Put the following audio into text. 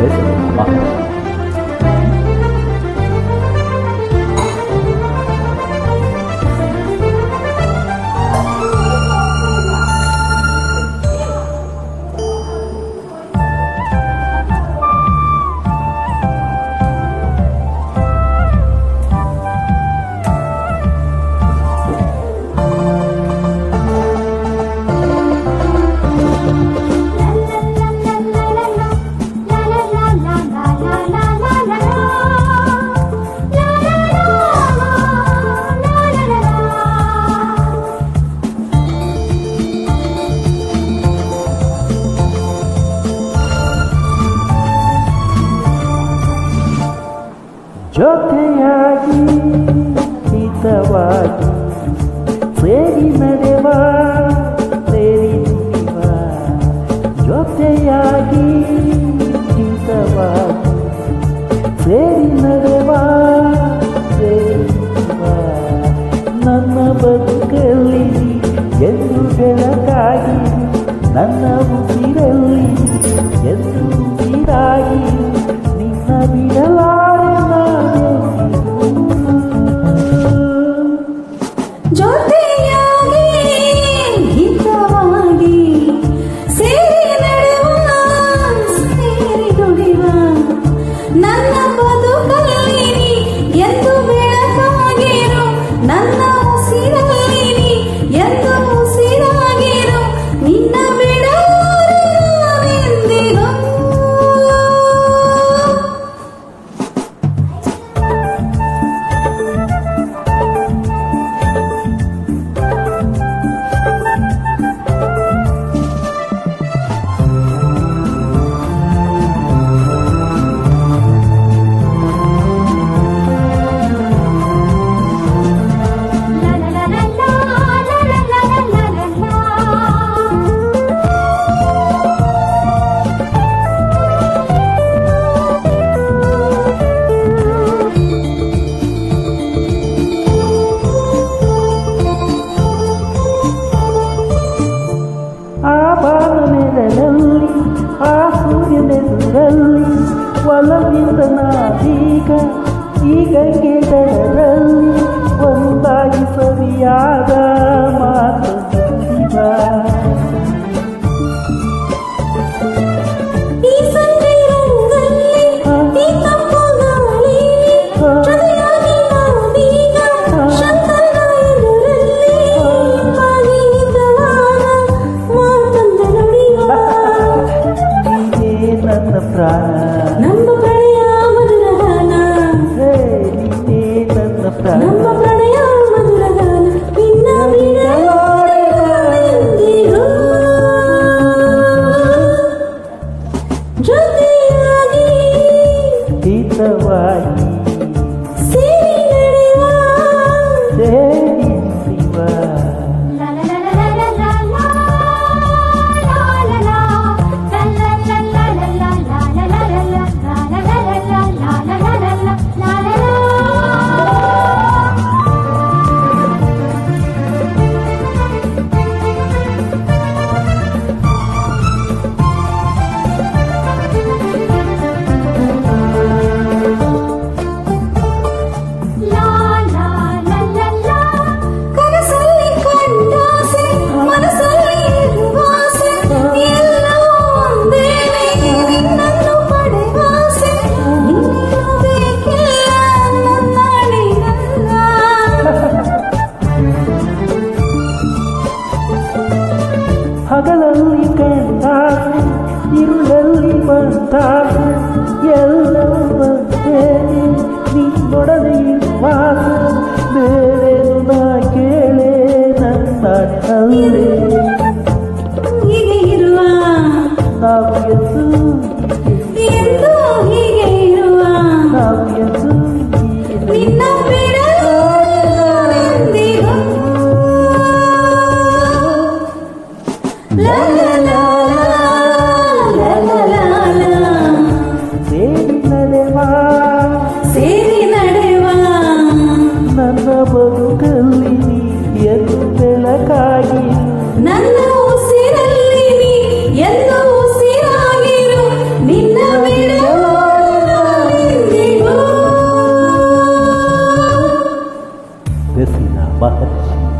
别走，好？ಜೊತೆಯಾಗಿ ಹಿತವಾಗಿ ಸೇರಿ ನಡೆವ ಸೇರಿ ನುಡಿವ ಜೊತೆಯಾಗಿ ಹಿತವಾಗಿ ಸೇರಿ ನಡೆವ ಸೇರಿ ನುಡಿವ ನನ್ನ ಬದುಕಲ್ಲಿ ಎಂದು ಬೆಳಕಾಗಿ ನನ್ನ ಉಸಿರಲ್ಲಿ ಎಂದು ಉಸಿರಾಗಿ ನಿನ್ನ ಬಿಡಲ ಈಗ ಈಗ ಕೇದರಲ್ಲಿ ಒಂದಾಗಿ ನಡೆಯುವಾಗಿ ಸೇರಿ love you too. बाहर।